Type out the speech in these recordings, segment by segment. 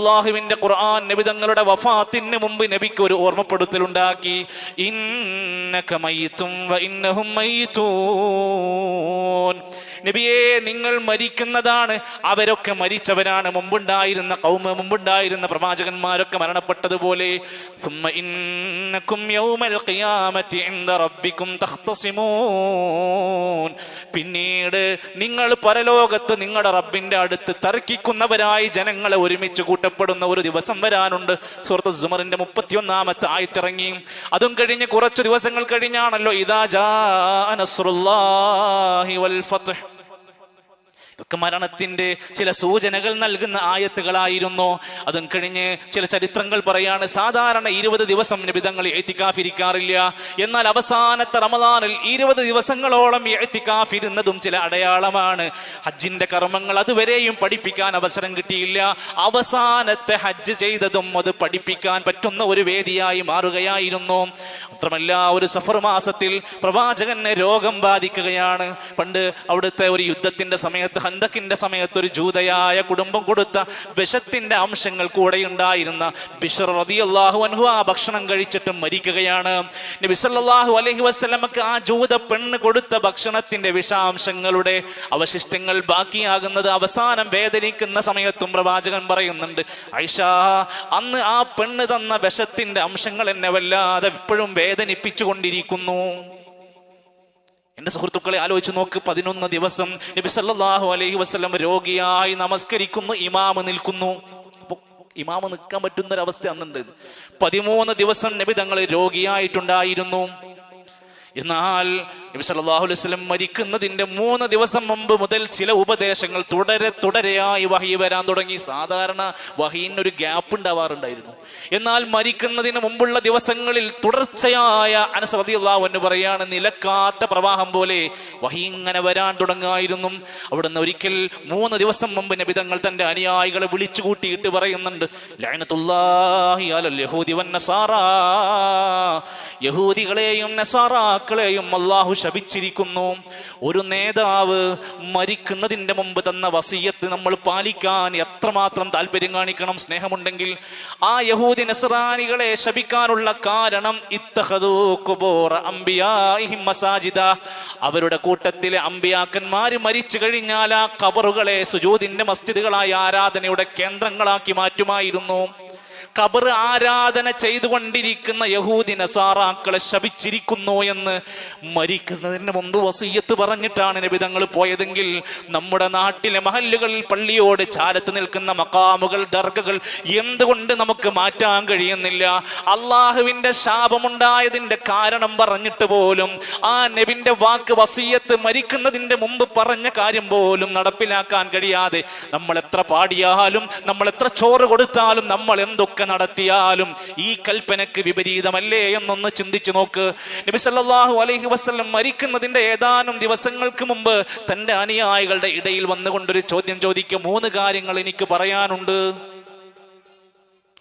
അള്ളാഹുവിന്റെ ഖുർആൻ നബി തങ്ങളുടെ വഫാത്തിന് മുമ്പ് നബിക്ക് ഒരു ഓർമ്മപ്പെടുത്തലുണ്ടാക്കി. ഇന്നക മയ്യിത്തും നബിയെ നിങ്ങൾ മരിക്കുന്നതാണ്. അവരൊക്കെ മരിച്ചവരാണ്. മുമ്പുണ്ടായിരുന്ന കൗമ മുമ്പുണ്ടായിരുന്ന പ്രവാചകന്മാരൊക്കെ മരണപ്പെട്ടതുപോലെ. പിന്നീട് നിങ്ങൾ പരലോകത്ത് നിങ്ങളുടെ റബ്ബിന്റെ അടുത്ത് തർക്കിക്കുന്നവരായി ജനങ്ങളെ ഒരുമിച്ച് കൂട്ടപ്പെടുന്ന ഒരു ദിവസം വരാനുണ്ട്. സുഹൃത്ത് സുമറിന്റെ മുപ്പത്തിയൊന്നാമത്തെ ആയിത്തിറങ്ങി. അതും കഴിഞ്ഞ് കുറച്ച് ദിവസങ്ങൾ കഴിഞ്ഞാണല്ലോ ഇതാ ജാ നസ്രുല്ലാഹി വൽ ഫത്ഹ്. ഇതൊക്കെ മരണത്തിന്റെ ചില സൂചനകൾ നൽകുന്ന ആയത്തുകളായിരുന്നു. അതും കഴിഞ്ഞ് ചില ചരിത്രങ്ങൾ പറയാണ് സാധാരണ ഇരുപത് ദിവസം നിബിതങ്ങൾ എഴുത്തിക്കാഫിരിക്കാറില്ല എന്നാൽ അവസാനത്തെ റമദാനിൽ ഇരുപത് ദിവസങ്ങളോളം എഴുത്തിക്കാഫിരുന്നതും ചില അടയാളമാണ്. ഹജ്ജിന്റെ കർമ്മങ്ങൾ അതുവരെയും പഠിപ്പിക്കാൻ അവസരം കിട്ടിയില്ല. അവസാനത്തെ ഹജ്ജ് ചെയ്തതും അത് പഠിപ്പിക്കാൻ പറ്റുന്ന ഒരു വേദിയായി മാറുകയായിരുന്നു. മാത്രമല്ല ഒരു സഫർ മാസത്തിൽ പ്രവാചകനെ രോഗം ബാധിക്കുകയാണ്. പണ്ട് അവിടുത്തെ ഒരു യുദ്ധത്തിന്റെ സമയത്ത് ഹന്തക്കിന്റെ സമയത്ത് ഒരു ജൂതയായ കുടുംബം കൊടുത്ത വിഷത്തിന്റെ അംശങ്ങൾ കൂടെ ഉണ്ടായിരുന്ന ബിഷർ അൻഹു ആ ഭക്ഷണം കഴിച്ചിട്ട് മരിക്കുകയാണ്. നബി അലൈഹി വസല്ലമക്ക് ആ ജൂത പെണ്ണ് കൊടുത്ത ഭക്ഷണത്തിന്റെ വിഷാംശങ്ങളുടെ അവശിഷ്ടങ്ങൾ ബാക്കിയാകുന്നത് അവസാനം വേദനിക്കുന്ന സമയത്തും പ്രവാചകൻ പറയുന്നുണ്ട് ഐഷ അന്ന് ആ പെണ്ണ് തന്ന വിഷത്തിന്റെ അംശങ്ങൾ എന്നെ വല്ലാതെ ഇപ്പോഴും വേദനിപ്പിച്ചു എന്റെ സുഹൃത്തുക്കളെ ആലോചിച്ച് നോക്ക്. പതിനൊന്ന് ദിവസം നബി സല്ലല്ലാഹു അലൈഹി വസ്ലം രോഗിയായി നമസ്കരിക്കുന്നു ഇമാമ് നിൽക്കുന്നു. ഇമാമ് നിൽക്കാൻ പറ്റുന്ന ഒരു അവസ്ഥ അന്നുണ്ട്. പതിമൂന്ന് ദിവസം നബി തങ്ങൾ രോഗിയായിട്ടുണ്ടായിരുന്നു. എന്നാൽ നബി സല്ലല്ലാഹു അലൈഹി വസല്ലം മരിക്കുന്നതിന്റെ മൂന്ന് ദിവസം മുമ്പ് മുതൽ ചില ഉപദേശങ്ങൾ തുടരെ തുടരെയായി വഹി വരാൻ തുടങ്ങി. സാധാരണ വഹീന് ഒരു ഗ്യാപ്പ് ഉണ്ടാവാറുണ്ടായിരുന്നു. എന്നാൽ മരിക്കുന്നതിന് മുമ്പുള്ള ദിവസങ്ങളിൽ തുടർച്ചയായ അനസ്രതിയുള്ളാഹു എന്ന് പറയാണ് നിലക്കാത്ത പ്രവാഹം പോലെ വഹി ഇങ്ങനെ വരാൻ തുടങ്ങായിരുന്നു. അവിടുന്ന് ഒരിക്കൽ മൂന്ന് ദിവസം മുമ്പ് നബി തങ്ങൾ തന്റെ അനുയായികളെ വിളിച്ചു കൂട്ടിയിട്ട് പറയുന്നുണ്ട് യഹൂദി യഹൂദികളെയും നസാറാക്കളെയും അള്ളാഹു ശപിച്ചിരിക്കുന്നു. ഒരു നേതാവ് മരിക്കുന്നതിന്റെ മുമ്പ് തന്ന വസീയത്ത് നമ്മൾ പാലിക്കാൻ എത്രമാത്രം താല്പര്യം കാണിക്കണം സ്നേഹമുണ്ടെങ്കിൽ ആ യഹൂദി നസറാനികളെ ശപിക്കാനുള്ള കാരണം മസാജിദ. അവരുടെ കൂട്ടത്തിലെ അമ്പിയാക്കന്മാർ മരിച്ചു കഴിഞ്ഞാൽ ആ കബറുകളെ സുജൂദിന്റെ മസ്ജിദുകളായ ആരാധനയുടെ കേന്ദ്രങ്ങളാക്കി മാറ്റുമായിരുന്നു. ഖബർ ആരാധന ചെയ്തുകൊണ്ടിരിക്കുന്ന യഹൂദി നസാറാക്കളെ ശപിച്ചിരിക്കുന്നു എന്ന് മരിക്കുന്നതിന് മുമ്പ് വസീയത്ത് പറഞ്ഞിട്ടാണ് നബിതങ്ങൾ പോയതെങ്കിൽ നമ്മുടെ നാട്ടിലെ മഹല്ലുകളിൽ പള്ളിയോട് ചാരത്ത് നിൽക്കുന്ന മക്കാമുകൾ ദർഗകൾ എന്തുകൊണ്ട് നമുക്ക് മാറ്റാൻ കഴിയുന്നില്ല? അള്ളാഹുവിന്റെ ശാപമുണ്ടായതിന്റെ കാരണം പറഞ്ഞിട്ട് പോലും ആ നബിന്റെ വാക്ക് വസീയത്ത് മരിക്കുന്നതിന്റെ മുമ്പ് പറഞ്ഞ കാര്യം പോലും നടപ്പിലാക്കാൻ കഴിയാതെ നമ്മൾ എത്ര പാടിയാലും നമ്മൾ എത്ര ചോറ് കൊടുത്താലും നമ്മൾ എന്തൊക്കെ നടത്തിയാലും ഈ കൽപ്പനക്ക് വിപരീതമല്ലേ എന്നൊന്ന് ചിന്തിച്ചു നോക്ക്. നബിസല്ലാഹു അലൈഹി വസല്ലം മരിക്കുന്നതിന്റെ ഏതാനും ദിവസങ്ങൾക്ക് മുമ്പ് തന്റെ അനുയായികളുടെ ഇടയിൽ വന്നുകൊണ്ടൊരു ചോദ്യം ചോദിക്കുക മൂന്ന് കാര്യങ്ങൾ എനിക്ക് പറയാനുണ്ട്.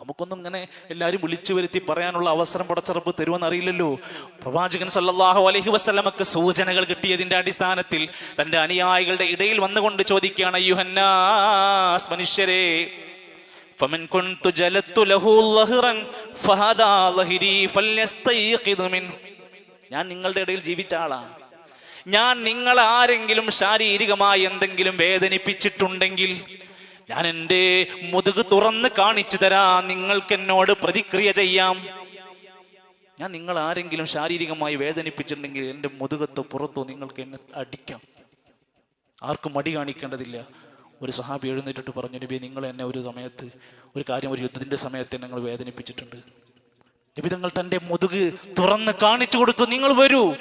നമുക്കൊന്നും ഇങ്ങനെ എല്ലാവരും വിളിച്ചു വരുത്തി പറയാനുള്ള അവസരം പടച്ചറപ്പ് തരുമെന്ന് അറിയില്ലല്ലോ. പ്രവാചകൻ സല്ലാഹു അലഹി വസ്ലമക്ക് സൂചനകൾ കിട്ടിയതിന്റെ അടിസ്ഥാനത്തിൽ തന്റെ അനുയായികളുടെ ഇടയിൽ വന്നുകൊണ്ട് ചോദിക്കുകയാണ് യുഹന്നാസ് മനുഷ്യരെ فمن كنت جلدت له ظهرا فهذا ظهري فليستيقظ منه ഞാൻ നിങ്ങളുടെ ഇടയിൽ ജീവിച്ച ആളാ ഞാൻ നിങ്ങൾ ആരെങ്കിലും ശാരീരികമായി എന്തെങ്കിലും വേദനിപ്പിച്ചിട്ടുണ്ടെങ്കിൽ ഞാൻ എൻ്റെ മുതുക് തുറന്ന് കാണിച്ചു തരാം നിങ്ങൾക്ക് എന്നോട് പ്രതിക്രിയ ചെയ്യാം ഞാൻ നിങ്ങൾ ആരെങ്കിലും ശാരീരികമായി വേദനിപ്പിച്ചിട്ടുണ്ടെങ്കിൽ എൻ്റെ മുതുകത്തോ പുറത്തോ നിങ്ങൾക്ക് എന്നെ അടിക്കാം ആർക്കും മടി കാണിക്കേണ്ടതില്ല ഒരു സഹാബി എഴുന്നേറ്റിട്ട് പറഞ്ഞു നബി നിങ്ങൾ എന്നെ ഒരു സമയത്ത് ഒരു കാര്യം ഒരു യുദ്ധത്തിന്റെ സമയത്ത് നിങ്ങൾ വേദനിപ്പിച്ചിട്ടുണ്ട്. നബി തങ്ങൾ തന്റെ മുതുക് തുറന്ന് കാണിച്ചു കൊടുത്തു നിങ്ങൾ വരൂ.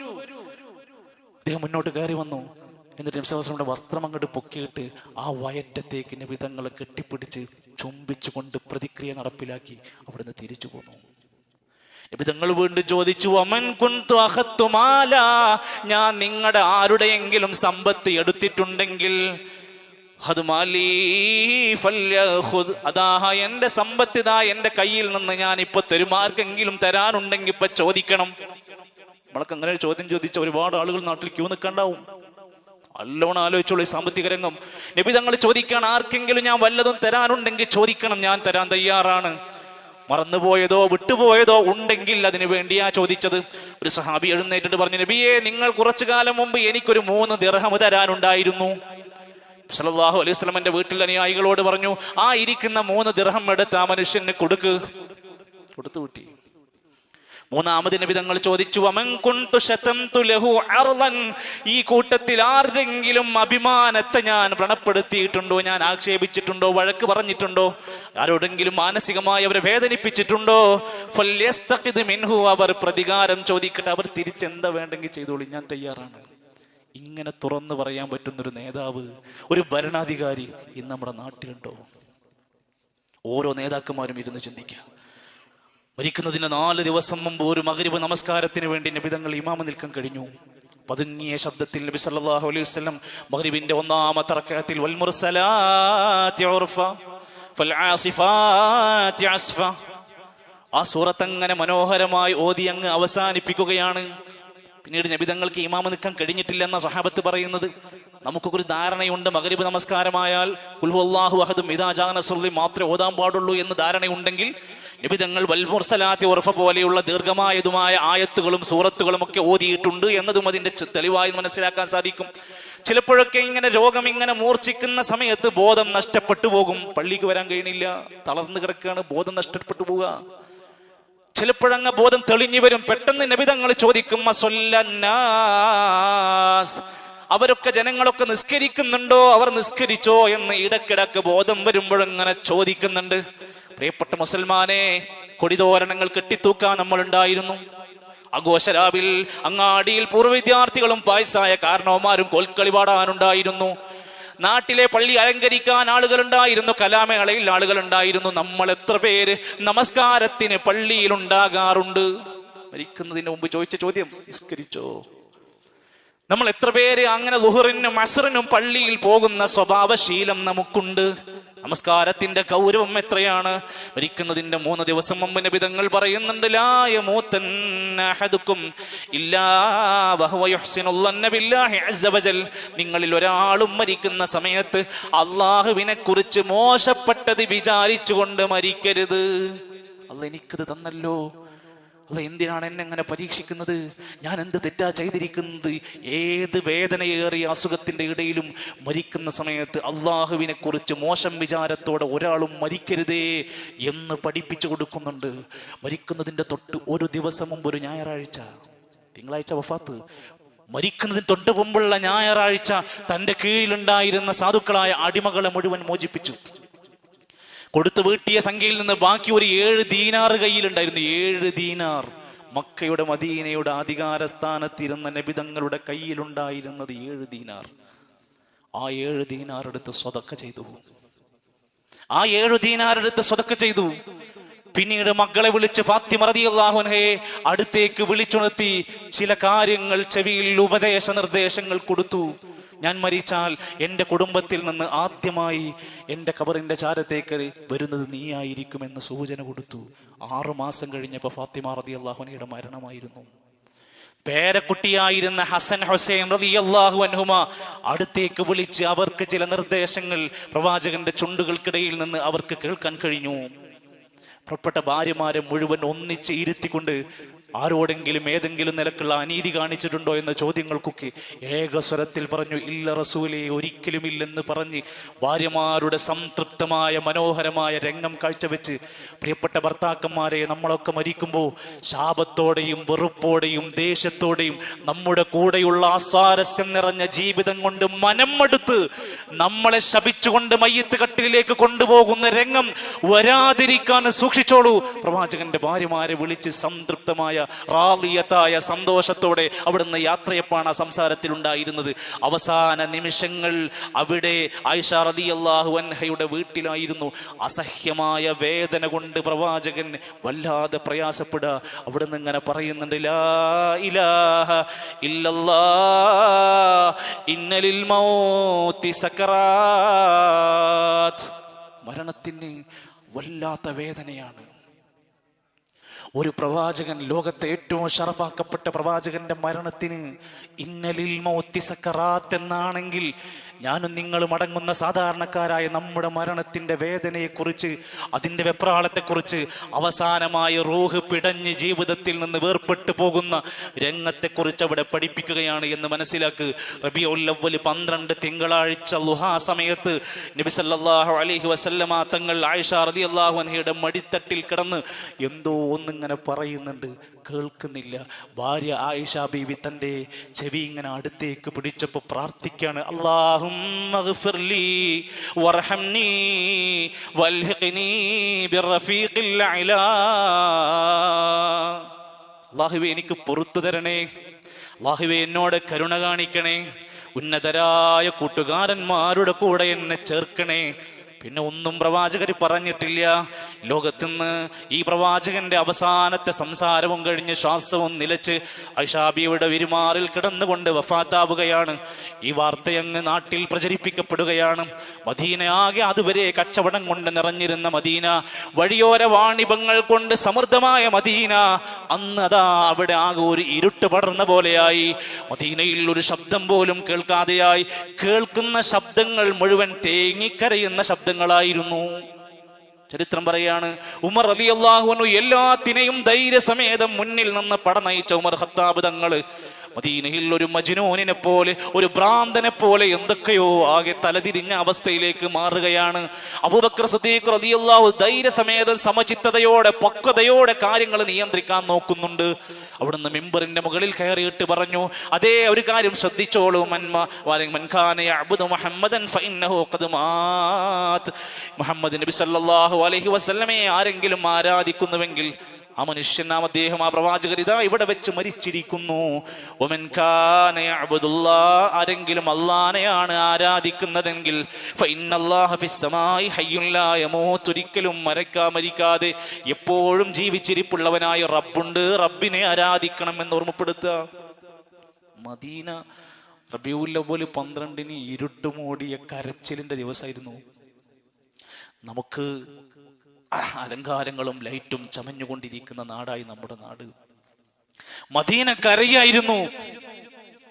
അദ്ദേഹം മുന്നോട്ട് കയറി വന്നു. എന്നിട്ട് നബ്സവസങ്ങളുടെ വസ്ത്രം അങ്ങോട്ട് പൊക്കിയിട്ട് ആ വയറ്റത്തേക്ക് നബി നബിതങ്ങളെ കെട്ടിപ്പിടിച്ച് ചുംബിച്ചുകൊണ്ട് പ്രതിക്രിയ നടപ്പിലാക്കി അവിടുന്ന് തിരിച്ചു പോന്നു. നബി തങ്ങൾ വീണ്ടും ചോദിച്ചു അമൻ കുന്തു ഞാൻ നിങ്ങളുടെ ആരുടെയെങ്കിലും സമ്പത്ത് എടുത്തിട്ടുണ്ടെങ്കിൽ അത് മാലീ ഫല്യഖുദ്. അതാ എന്റെ സമ്പത്ത് ഇതാ എന്റെ കയ്യിൽ നിന്ന് ഞാൻ ഇപ്പൊ തരുമാർക്കെങ്കിലും തരാനുണ്ടെങ്കിൽ ഇപ്പൊ ചോദിക്കണം. നമ്മളൊക്കെ അങ്ങനെ ചോദ്യം ചോദിച്ച ഒരുപാട് ആളുകൾ നാട്ടിൽ ക്യൂ നിൽക്കണ്ടാവും. നല്ലോണം ആലോചിച്ചോളൂ സാമ്പത്തിക രംഗം. നബി തങ്ങൾ ചോദിക്കാൻ ആർക്കെങ്കിലും ഞാൻ വല്ലതും തരാനുണ്ടെങ്കിൽ ചോദിക്കണം ഞാൻ തരാൻ തയ്യാറാണ്. മറന്നുപോയതോ വിട്ടുപോയതോ ഉണ്ടെങ്കിൽ അതിനു വേണ്ടിയാ ചോദിച്ചത്. ഒരു സഹാബി എഴുന്നേറ്റിട്ട് പറഞ്ഞു നബിയെ നിങ്ങൾ കുറച്ചു കാലം മുമ്പ് എനിക്കൊരു മൂന്ന് ദിർഹം തരാനുണ്ടായിരുന്നു. സല്ലല്ലാഹു അലൈഹി സ്വലമിന്റെ വീട്ടിൽ അനുയായികളോട് പറഞ്ഞു ആ ഇരിക്കുന്ന മൂന്ന് ദിർഹം എടുത്ത് ആ മനുഷ്യന് കൊടുക്ക്. കൊടുത്തു കൂട്ടി. മൂന്നാമത് നബി തങ്ങൾ ചോദിച്ചു "വമൻ കുന്തു ശതംതു ലഹു അർളൻ?" ഈ കൂട്ടത്തിൽ ആരെങ്കിലും അഭിമാനത്തെ ഞാൻ വ്രണപ്പെടുത്തിയിട്ടുണ്ടോ? ഞാൻ ആക്ഷേപിച്ചിട്ടുണ്ടോ? വഴക്ക് പറഞ്ഞിട്ടുണ്ടോ? ആരോടെങ്കിലും മാനസികമായി അവരെ വേദനിപ്പിച്ചിട്ടുണ്ടോ? മിൻഹു അവർ പ്രതികാരം ചോദിക്കട്ടെ അവർ തിരിച്ചെന്താ വേണ്ടെങ്കിൽ ചെയ്തോളി ഞാൻ തയ്യാറാണ്. ഇങ്ങനെ തുറന്നു പറയാൻ പറ്റുന്ന ഒരു നേതാവ് ഒരു ഭരണാധികാരി ഇന്ന് നമ്മുടെ നാട്ടിലുണ്ടോ? ഓരോ നേതാക്കന്മാരും ഇരുന്ന് ചിന്തിക്കുക. മരിക്കുന്നതിന് നാല് ദിവസം മുമ്പ് ഒരു മകരിവ് നമസ്കാരത്തിന് വേണ്ടി നബിതങ്ങൾ ഇമാമ നിൽക്കാൻ കഴിഞ്ഞു. പതുങ്ങിയ ശബ്ദത്തിൽ നബി സല്ലല്ലാഹു അലൈഹി വസല്ലം മഗ്രിബിന്റെ ഒന്നാമത്തെ റക്അത്തിൽ വൽ മുർസലാത്തി ഉർഫ ഫൽ ആസിഫാത്തി അസ്ഫ. ആ സൂറത്ത് അങ്ങനെ മനോഹരമായി ഓതി അങ്ങ് അവസാനിപ്പിക്കുകയാണ്. പിന്നീട് നബിതങ്ങൾക്ക് ഇമാമ നിൽക്കാൻ കഴിഞ്ഞിട്ടില്ല എന്ന സഹാബത്ത് പറയുന്നത്. നമുക്കൊക്കെ ഒരു ധാരണയുണ്ട് മകരിബ് നമസ്കാരമായാൽ കുൽഹുല്ലാഹു അഹദും ഇതാജാനസുള്ളി മാത്രമേ ഓതാൻ പാടുള്ളൂ എന്ന് ധാരണയുണ്ടെങ്കിൽ നിബിതങ്ങൾ വൽമുർസലാത്തി ഉറഫ പോലെയുള്ള ദീർഘമായതുമായ ആയത്തുകളും സൂറത്തുകളും ഒക്കെ ഓതിയിട്ടുണ്ട് എന്നതും അതിന്റെ തെളിവായി മനസ്സിലാക്കാൻ സാധിക്കും. ചിലപ്പോഴൊക്കെ ഇങ്ങനെ രോഗം ഇങ്ങനെ മൂർച്ഛിക്കുന്ന സമയത്ത് ബോധം നഷ്ടപ്പെട്ടു പോകും. പള്ളിക്ക് വരാൻ കഴിയണില്ല തളർന്നു കിടക്കുകയാണ് ബോധം നഷ്ടപ്പെട്ടു പോവുക. ചിലപ്പോഴങ്ങ് ബോധം തെളിഞ്ഞു വരും. പെട്ടെന്ന് നബിതങ്ങൾ ചോദിക്കും? അവരൊക്കെ ജനങ്ങളൊക്കെ നിസ്കരിക്കുന്നുണ്ടോ? അവർ നിസ്കരിച്ചോ എന്ന് ഇടക്കിടക്ക് ബോധം വരുമ്പോഴങ്ങനെ ചോദിക്കുന്നുണ്ട്. പ്രിയപ്പെട്ട മുസൽമാനെ കൊടിതോരണങ്ങൾ കെട്ടിത്തൂക്കാൻ നമ്മൾ ഉണ്ടായിരുന്നു അഘോഷരാവിൽ അങ്ങാടിയിൽ പൂർവ വിദ്യാർത്ഥികളും പായസായ കാരണവന്മാരും കോൽക്കളി പാടാനുണ്ടായിരുന്നു. നാട്ടിലെ പള്ളി അലങ്കരിക്കാൻ ആളുകളുണ്ടായിരുന്നു കലാമേളയിൽ ആളുകളുണ്ടായിരുന്നു. നമ്മൾ എത്ര പേര് നമസ്കാരത്തിന് പള്ളിയിൽ ഉണ്ടാകാറുണ്ട്? മരിക്കുന്നതിന് മുമ്പ് ചോദിച്ച ചോദ്യം നിസ്കരിച്ചോ? നമ്മൾ എത്ര പേര് അങ്ങനെ ലുഹറിനും അസറിനും പള്ളിയിൽ പോകുന്ന സ്വഭാവശീലം നമുക്കുണ്ട്. നമസ്കാരത്തിന്റെ ഗൗരവം എത്രയാണ്? മരിക്കുന്നതിന്റെ മൂന്ന് ദിവസം മുമ്പ് നബിതങ്ങൾ പറയുന്നുണ്ട് ലായ മൂത്തന്നഹദുക്കും നിങ്ങളിൽ ഒരാളും മരിക്കുന്ന സമയത്ത് അള്ളാഹുവിനെ കുറിച്ച് മോശപ്പെട്ടത് വിചാരിച്ചുകൊണ്ട് മരിക്കരുത്. അല്ല എനിക്കത് തന്നല്ലോ. അല്ല എന്തിനാണ് എന്നെ അങ്ങനെ പരീക്ഷിക്കുന്നത്? ഞാൻ എന്ത് തെറ്റാ ചെയ്തിരിക്കുന്നത്? ഏത് വേദനയേറിയ അസുഖത്തിന്റെ ഇടയിലും മരിക്കുന്ന സമയത്ത് അള്ളാഹുവിനെ കുറിച്ച് മോശം വിചാരത്തോടെ ഒരാളും മരിക്കരുതേ എന്ന് പഠിപ്പിച്ചു കൊടുക്കുന്നുണ്ട്. മരിക്കുന്നതിന്റെ തൊട്ട് ഒരു ദിവസം മുമ്പ് ഒരു ഞായറാഴ്ച. തിങ്കളാഴ്ച വഫാത്ത്. മരിക്കുന്നതിന് തൊട്ട് മുമ്പുള്ള ഞായറാഴ്ച തന്റെ കീഴിലുണ്ടായിരുന്ന സാധുക്കളായ അടിമകളെ മുഴുവൻ മോചിപ്പിച്ചു. കൊടുത്തു വീട്ടിയ സംഖ്യയിൽ നിന്ന് ബാക്കി ഒരു ഏഴ് ദീനാർ കയ്യിലുണ്ടായിരുന്നു. ഏഴ് ദീനാർ മക്കയുടെ മദീനയുടെ അധികാര സ്ഥാനത്തിരുന്ന നബിതങ്ങളുടെ കയ്യിലുണ്ടായിരുന്നത് ഏഴ് ദീനാർ. ആ ഏഴ് ദീനാർ എടുത്ത് സ്വതക്ക ചെയ്തു. ആ ഏഴ് ദീനാർ എടുത്ത് സ്വതക്ക ചെയ്തു. പിന്നീട് മക്കളെ വിളിച്ച് ഫാത്തിമ റളിയല്ലാഹുൻഹയെ അടുത്തേക്ക് വിളിച്ചുണർത്തി ചില കാര്യങ്ങൾ ചെവിയിൽ ഉപദേശ നിർദ്ദേശങ്ങൾ കൊടുത്തു. ഞാൻ മരിച്ചാൽ എന്റെ കുടുംബത്തിൽ നിന്ന് ആദ്യമായി എന്റെ കബറിന്റെ ചാരത്തേക്ക് വരുന്നത് നീയായിരിക്കുമെന്ന് സൂചന കൊടുത്തു. ആറു മാസം കഴിഞ്ഞപ്പോൾ ഫാത്തിമ റതി അള്ളാഹുനയുടെ മരണമായിരുന്നു. പേരക്കുട്ടിയായിരുന്ന ഹസൻ ഹുസൈൻ റളിയല്ലാഹു അൻഹുമ അടുത്തേക്ക് വിളിച്ച് അവർക്ക് ചില നിർദ്ദേശങ്ങൾ പ്രവാചകന്റെ ചുണ്ടുകൾക്കിടയിൽ നിന്ന് അവർക്ക് കേൾക്കാൻ കഴിഞ്ഞു. പുറപ്പെട്ട ഭാര്യമാരെ മുഴുവൻ ഒന്നിച്ച് ഇരുത്തിക്കൊണ്ട് ആരോടെങ്കിലും ഏതെങ്കിലും നിലക്കുള്ള അനീതി കാണിച്ചിട്ടുണ്ടോ എന്ന ചോദ്യങ്ങൾക്കൊക്കെ ഏകസ്വരത്തിൽ പറഞ്ഞു ഇല്ല റസൂലെ ഒരിക്കലും ഇല്ലെന്ന് പറഞ്ഞ് ഭാര്യമാരുടെ സംതൃപ്തമായ മനോഹരമായ രംഗം കാഴ്ചവെച്ച് പ്രിയപ്പെട്ട ഭർത്താക്കന്മാരെ നമ്മളൊക്കെ മരിക്കുമ്പോൾ ശാപത്തോടെയും വെറുപ്പോടെയും ദേഷ്യത്തോടെയും നമ്മുടെ കൂടെയുള്ള ആസ്വാരസ്യം നിറഞ്ഞ ജീവിതം കൊണ്ട് മനമെടുത്ത് നമ്മളെ ശപിച്ചുകൊണ്ട് മയ്യത്ത് കട്ടിലേക്ക് കൊണ്ടുപോകുന്ന രംഗം വരാതിരിക്കാൻ സൂക്ഷിച്ചോളൂ. പ്രവാചകന്റെ ഭാര്യമാരെ വിളിച്ച് സംതൃപ്തമായ റാലിയത്തായ സന്തോഷത്തോടെ അവിടുന്ന് യാത്രയപ്പാണ് ആ സംസാരത്തിൽ ഉണ്ടായിരുന്നത്. അവസാന നിമിഷങ്ങൾ അവിടെ ആയിഷ റതി അള്ളാഹു അൻഹയുടെ വീട്ടിലായിരുന്നു. അസഹ്യമായ വേദന കൊണ്ട് പ്രവാചകൻ വല്ലാതെ പ്രയാസപ്പെടുക. അവിടുന്ന് ഇങ്ങനെ പറയുന്നുണ്ട് ഇലാഹ ഇല്ലല്ലാ ഇന്നലിൽ മൗത്തി സക്കറാത്ത്. മരണത്തിന് വല്ലാത്ത വേദനയാണ്. ഒരു പ്രവാചകൻ ലോകത്തെ ഏറ്റവും ഷറഫാക്കപ്പെട്ട പ്രവാചകന്റെ മരണത്തിന് ഇന്നലിൽ മൗത്തി സക്കറാത്ത് എന്നാണെങ്കിൽ ഞാനും നിങ്ങളും അടങ്ങുന്ന സാധാരണക്കാരായ നമ്മുടെ മരണത്തിന്റെ വേദനയെക്കുറിച്ച് അതിന്റെ വെപ്രാളത്തെക്കുറിച്ച് അവസാനമായി റൂഹ് പിടഞ്ഞ് ജീവിതത്തിൽ നിന്ന് വേർപെട്ടു പോകുന്ന രംഗത്തെക്കുറിച്ച് അവിടെ പഠിപ്പിക്കുകയാണ് എന്ന് മനസ്സിലാക്ക്. റബിയുല്ലവൽ പന്ത്രണ്ട് തിങ്കളാഴ്ച ലുഹാ സമയത്ത് നബി സല്ലാഹു അലഹി വസല്ലമ തങ്ങൾ ആയിഷ റളിയല്ലാഹു അൻഹയുടെ മടിത്തട്ടിൽ കിടന്ന് എന്തോ ഒന്നിങ്ങനെ പറയുന്നുണ്ട്. കേൾക്കുന്നില്ല. ഭാര്യ ആയിഷ ബീവി തന്റെ ചെവി ഇങ്ങനെ അടുത്തേക്ക് പിടിച്ചപ്പോൾ പ്രാർത്ഥിക്കുകയാണ്. അള്ളാഹും അള്ളാഹുവെ എനിക്ക് പുറത്തു തരണേ. അള്ളാഹുവെ എന്നോട് കരുണ കാണിക്കണേ. ഉന്നതരായ കൂട്ടുകാരന്മാരുടെ കൂടെ എന്നെ ചേർക്കണേ. പിന്നെ ഒന്നും പ്രവാചകർ പറഞ്ഞിട്ടില്ല. ലോകത്തുനിന്ന് ഈ പ്രവാചകന്റെ അവസാനത്തെ സംസാരവും കഴിഞ്ഞ് ശ്വാസവും നിലച്ച് ഐഷാബിയുടെ വിരുമാറിൽ കിടന്നുകൊണ്ട് വഫാത്താവുകയാണ്. ഈ വാർത്തയങ്ങ് നാട്ടിൽ പ്രചരിപ്പിക്കപ്പെടുകയാണ്. മദീനയാകെ അതുവരെ കച്ചവടം കൊണ്ട് നിറഞ്ഞിരുന്ന മദീന വഴിയോര വാണിഭങ്ങൾ കൊണ്ട് സമൃദ്ധമായ മദീന അന്ന് അതാ അവിടെ ആകെ ഒരു ഇരുട്ട് പടർന്ന പോലെയായി. മദീനയിൽ ഒരു ശബ്ദം പോലും കേൾക്കാതെയായി. കേൾക്കുന്ന ശബ്ദങ്ങൾ മുഴുവൻ തേങ്ങിക്കരയുന്ന ശബ്ദങ്ങളായിരുന്നു ചരിത്രം പറയാണ് ഉമർ അലി അള്ളാഹുനു എല്ലാത്തിനെയും ധൈര്യസമേതം മുന്നിൽ നിന്ന് പടനയിച്ച ഉമർ ഹത്താബ് തങ്ങൾ മദീനയിൽ ഒരു മജ്നൂനിനെ പോലെ ഒരു ഭ്രാന്തനെ പോലെ എന്തൊക്കെയോ ആകെ തലതിരിഞ്ഞ അവസ്ഥയിലേക്ക് മാറുകയാണ്. അബൂബക്കർ സുദീഖ് റളിയല്ലാഹു ധൈര്യസമേതം സമചിത്തതയോടെ പക്വതയോടെ കാര്യങ്ങൾ നിയന്ത്രിക്കാൻ നോക്കുന്നുണ്ട്. അവിടുന്ന് മെമ്പറിന്റെ മുകളിൽ കയറിയിട്ട് പറഞ്ഞു അതേ ഒരു കാര്യം ശ്രദ്ധിച്ചോളൂ മുഹമ്മദൻ മുഹമ്മദ് നബി സല്ലല്ലാഹു അലൈഹി വസല്ലമയെ ആരെങ്കിലും ആരാധിക്കുന്നുവെങ്കിൽ ആ മനുഷ്യൻ ആ അദ്ദേഹം ആ പ്രവാചകർ ഇതാ ഇവിടെ വെച്ച് മരിച്ചിരിക്കുന്നു. ഒമൻ ആരെങ്കിലും അള്ളാനെയാണ് ആരാധിക്കുന്നതെങ്കിൽ ഒരിക്കലും മരക്കാ മരിക്കാതെ എപ്പോഴും ജീവിച്ചിരിപ്പുള്ളവനായ റബ്ബുണ്ട്. റബ്ബിനെ ആരാധിക്കണം എന്ന് ഓർമ്മപ്പെടുത്തുക. മദീന റബിയുല്ലവൽ പന്ത്രണ്ടിന് ഇരുട്ടുമൂടിയ കരച്ചിലിന്റെ ദിവസമായിരുന്നു. നമുക്ക് അലങ്കാരങ്ങളും ലൈറ്റും ചമഞ്ഞുകൊണ്ടിരിക്കുന്ന നാടായി നമ്മുടെ നാട്. മദീന കരയായിരുന്നു.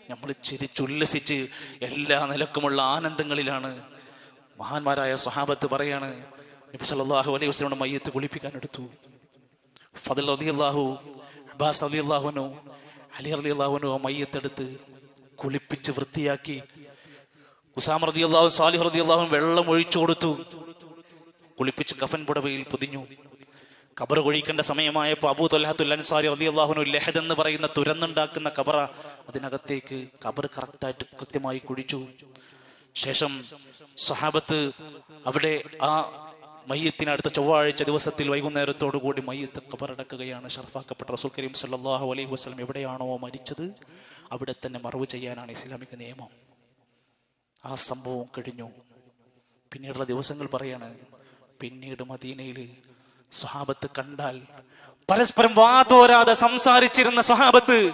നമ്മൾ ചിരിച്ചുല്ലസിച്ച് എല്ലാ നിലക്കുമുള്ള ആനന്ദങ്ങളിലാണ്. മഹാന്മാരായ സഹാബത്ത് പറയാണ് നബി സല്ലല്ലാഹു അലൈഹി വസല്ലമയുടെ മയ്യത്ത് കുളിപ്പിക്കാൻ എടുത്തു. ഫദൽ റളിയല്ലാഹു അബ്ബാസ് റളിയല്ലാഹുനു അലി റളിയല്ലാഹുനു ആ മയ്യത്തെടുത്ത് കുളിപ്പിച്ച് വൃത്തിയാക്കി. ഉസാമ റളിയല്ലാഹു സാലിഹ് റളിയല്ലാഹു വെള്ളം ഒഴിച്ചു കൊടുത്തു. കുളിപ്പിച്ച് കഫൻ പുടവയിൽ പൊതിഞ്ഞു. കബർ കുഴിക്കേണ്ട സമയമായപ്പോൾ അബൂ തൊല്ലാത്തുൽ അൻസാരി അലി അള്ളാഹുനു ലഹദ് എന്ന് പറയുന്ന തുരന്നുണ്ടാക്കുന്ന കബറ അതിനകത്തേക്ക് കബർ കറക്റ്റായിട്ട് കൃത്യമായി കുഴിച്ചു. ശേഷം സഹാബത്ത് അവിടെ ആ മയ്യത്തിനടുത്ത ചൊവ്വാഴ്ച ദിവസത്തിൽ വൈകുന്നേരത്തോടു കൂടി മയ്യത്ത് കബറടക്കുകയാണ് ഷർഫാക്കപ്പെട്ട റസൂൽ കരീം സല്ലാഹു അലൈഹി വസ്ലം എവിടെയാണോ മരിച്ചത് അവിടെ തന്നെ മറവ് ചെയ്യാനാണ് ഇസ്ലാമിക നിയമം. ആ സംഭവം കഴിഞ്ഞു. പിന്നീടുള്ള ദിവസങ്ങൾ പറയാണ് പിന്നീട് മദീനയിൽ സ്വഹാബത്ത് കണ്ടാൽ പരസ്പരം വാതോരാതെ സംസാരിച്ചിരുന്ന സ്വഹാബത്ത്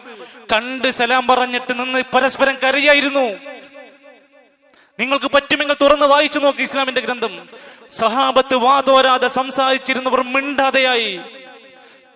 കണ്ട് സലാം പറഞ്ഞിട്ട് നിന്ന് പരസ്പരം കരയായിരുന്നു. നിങ്ങൾക്ക് പറ്റുമെങ്കിൽ തുറന്ന് വായിച്ചു നോക്കി ഇസ്ലാമിന്റെ ഗ്രന്ഥം. സഹാബത്ത് വാതോരാതെ സംസാരിച്ചിരുന്നവർ മിണ്ടാതെയായി.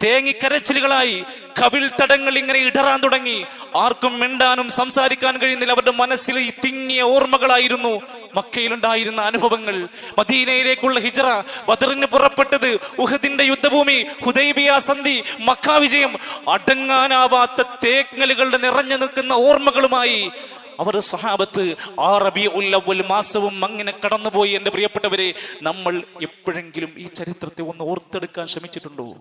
തേങ്ങിക്കരച്ചിലുകളായി കവിൽ തടങ്ങൾ ഇങ്ങനെ ഇടറാൻ തുടങ്ങി. ആർക്കും മിണ്ടാനും സംസാരിക്കാൻ കഴിയുന്നില്ല. അവരുടെ മനസ്സിൽ തിങ്ങിയ ഓർമ്മകളായിരുന്നു. മക്കയിലുണ്ടായിരുന്ന അനുഭവങ്ങൾ. മദീനയിലേക്കുള്ള ഹിജറ ബദറിന് പുറപ്പെട്ടത് ഉഹദിന്റെ യുദ്ധഭൂമി ഹുദൈബിയ സന്ധി മക്ക വിജയം. അടങ്ങാനാവാത്ത തേങ്ങലുകളുടെ നിറഞ്ഞു നിൽക്കുന്ന ഓർമ്മകളുമായി അവർ സഹാബത്ത് ആ റബി ഉല്ലവൽ മാസവും അങ്ങനെ കടന്നുപോയി. എന്റെ പ്രിയപ്പെട്ടവരെ നമ്മൾ എപ്പോഴെങ്കിലും ഈ ചരിത്രത്തെ ഒന്ന് ഓർത്തെടുക്കാൻ ശ്രമിച്ചിട്ടുണ്ടോ?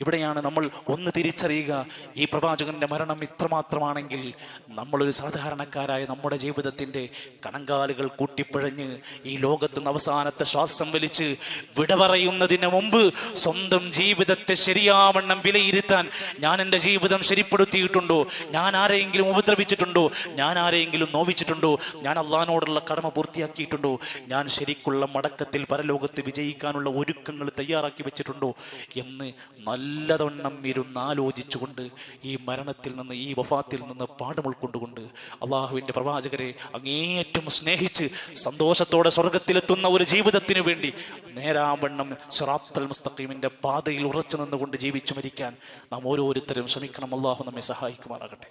ഇവിടെയാണ് നമ്മൾ ഒന്ന് തിരിച്ചറിയുക. ഈ പ്രവാചകന്റെ മരണം ഇത്രമാത്രമാണെങ്കിൽ നമ്മളൊരു സാധാരണക്കാരായ നമ്മുടെ ജീവിതത്തിന്റെ കണങ്കാലുകൾ കൂട്ടിപ്പിഴഞ്ഞ് ഈ ലോകത്ത് നിന്ന് അവസാനത്തെ ശ്വാസം വലിച്ച് വിട പറയുന്നതിന് മുമ്പ് സ്വന്തം ജീവിതത്തെ ശരിയാവണ്ണം വിലയിരുത്താൻ ഞാൻ എന്റെ ജീവിതം ശരിപ്പെടുത്തിയിട്ടുണ്ടോ? ഞാൻ ആരെയെങ്കിലും ഉപദ്രവിച്ചിട്ടുണ്ടോ? ഞാൻ ആരെയെങ്കിലും നോവിച്ചിട്ടുണ്ടോ? ഞാൻ അള്ളഹാനോടുള്ള കടമ പൂർത്തിയാക്കിയിട്ടുണ്ടോ? ഞാൻ ശരിക്കുള്ള മടക്കത്തിൽ പരലോകത്ത് വിജയിക്കാനുള്ള ഒരുക്കങ്ങൾ തയ്യാറാക്കി വെച്ചിട്ടുണ്ടോ? എന്ന് നല്ല നല്ലതവണ്ണം ഇരുന്നാലോചിച്ചുകൊണ്ട് ഈ മരണത്തിൽ നിന്ന് ഈ വഫാത്തിൽ നിന്ന് പാഠം ഉൾക്കൊണ്ടുകൊണ്ട് അള്ളാഹുവിന്റെ പ്രവാചകരെ അങ്ങേയറ്റം സ്നേഹിച്ച് സന്തോഷത്തോടെ സ്വർഗത്തിലെത്തുന്ന ഒരു ജീവിതത്തിനു വേണ്ടി നേരാവണ്ണം സിറാത്തൽ മുസ്തഖീമിന്റെ പാതയിൽ ഉറച്ചു നിന്നുകൊണ്ട് ജീവിച്ചു മരിക്കാൻ നാം ഓരോരുത്തരും ശ്രമിക്കണം. അള്ളാഹു നമ്മെ സഹായിക്കുമാറാകട്ടെ.